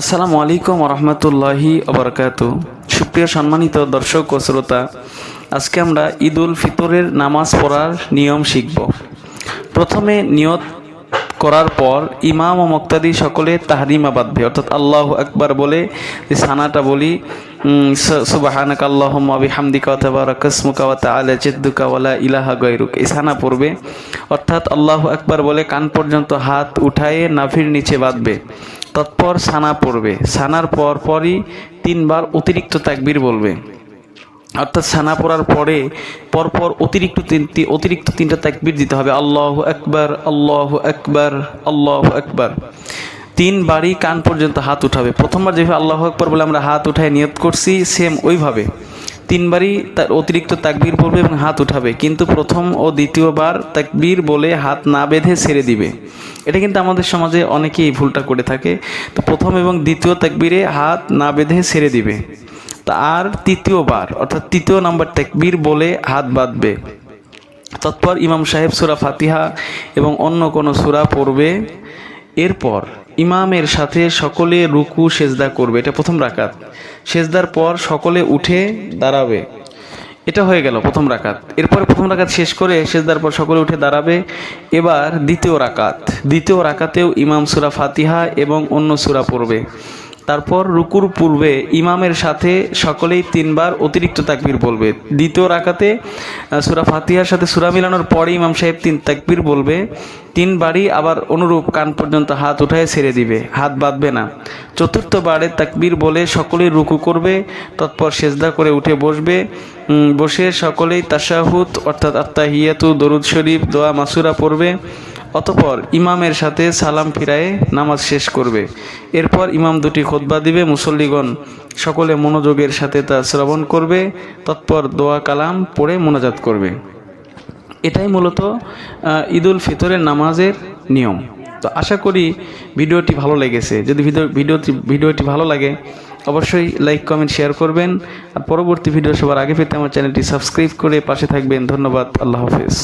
আসসালামু আলাইকুম রহমতুল্লাহি অবরকাত সুপ্রিয় সম্মানিত দর্শক ও শ্রোতা, আজকে আমরা ঈদ উল ফিতরের নামাজ পড়ার নিয়ম শিখব। প্রথমে নিয়ত করার পর ইমাম ও মক্তাদি সকলে তাহরিমা বাঁধবে। অর্থাৎ আল্লাহ আকবার বলে যে সানাটা বলি সুবাহানাক আল্লাহম আবি হামদিকা জিদ্দুকা ওয়ালা ইলাহা গায়রুক। এই সানা পড়বে। অর্থাৎ আল্লাহ আকবার বলে কান পর্যন্ত হাত উঠায়ে নাভির নিচে বাঁধবে। তৎপর সানা পড়বে। সানার পর পরই তিনবার অতিরিক্ত তাকবীর বলবে। অর্থাৎ সানা পড়ার পরে পরপর অতিরিক্ত তিনটি, অতিরিক্ত তিনটা তাকবীর দিতে হবে। আল্লাহ আকবার আল্লাহ আকবার আল্লাহ আকবার। তিনবারই কান পর্যন্ত হাত উঠাবে। প্রথমবার যেভাবে আল্লাহ আকবার বলে আমরা হাত উঠায় নিয়ত করছি সেম ওইভাবে। তিনবারই তার অতিরিক্ত তাকবীর বলবে এবং হাত উঠাবে। কিন্তু প্রথম ও দ্বিতীয়বার তাকবীর বলে হাত না বেঁধে ছেড়ে দিবে। এটা কিন্তু আমাদের সমাজে অনেকেই এই ভুলটা করে থাকে। তো প্রথম এবং দ্বিতীয় তাকবীরে হাত না বেঁধে ছেড়ে দিবে। আর তৃতীয়বার, অর্থাৎ তৃতীয় নাম্বার তাকবীর বলে হাত বাঁধবে। তৎপর ইমাম সাহেব সুরা ফাতিহা এবং অন্য কোনো সুরা পড়বে। এরপর ইমামের সাথে সকলে রুকু, সেজদা করবে। এটা প্রথম রাকাত। সেজদার পর সকলে উঠে দাঁড়াবে। এটা হয়ে গেল প্রথম রাকাত। এরপরে প্রথম রাকাত শেষ করে সেজদার পর সকলে উঠে দাঁড়াবে। এবার দ্বিতীয় রাকাত। দ্বিতীয় রাকাতেও ইমাম সুরা ফাতিহা এবং অন্য সুরা পড়বে। তারপর রুকুর পূর্বে ইমামের সাথে সকলেই তিনবার অতিরিক্ত তাকবির বলবে। দ্বিতীয় রাকাতে সুরা ফাতিহার সাথে সুরা মিলানোর পরে ইমাম সাহেব তিন তাকবির বলবে। তিনবারই আবার অনুরূপ কান পর্যন্ত হাত উঠায় ছেড়ে দিবে, হাত বাঁধবে না। চতুর্থ চতুর্থবারে তাকবির বলে সকলেই রুকু করবে, তৎপর সেজদা করে উঠে বসবে। বসে সকলেই তাসাহুত অর্থাৎ আত্মাহিয়াতু দরুদ শরীফ দোয়া মাসুরা পড়বে। অতপর ইমামের সাথে সালাম ফিরায়ে নামাজ শেষ করবে। এরপর ইমাম দুটি খোতবা দিবে মুসল্লিগণ। সকলে মনোযোগের সাথে তা শ্রবণ করবে, তৎপর দোয়া কালাম পড়ে মোনাজাত করবে। এটাই মূলত ঈদুল ফিতরের নামাজের নিয়ম। তো আশা করি ভিডিওটি ভালো লেগেছে। যদি ভিডিও, ভিডিওটি ভিডিওটি ভালো লাগে, অবশ্যই লাইক, কমেন্ট, শেয়ার করবেন। আর পরবর্তী ভিডিও সবার আগে পেতে আমার চ্যানেলটি সাবস্ক্রাইব করে পাশে থাকবেন। ধন্যবাদ। আল্লাহ হাফেজ।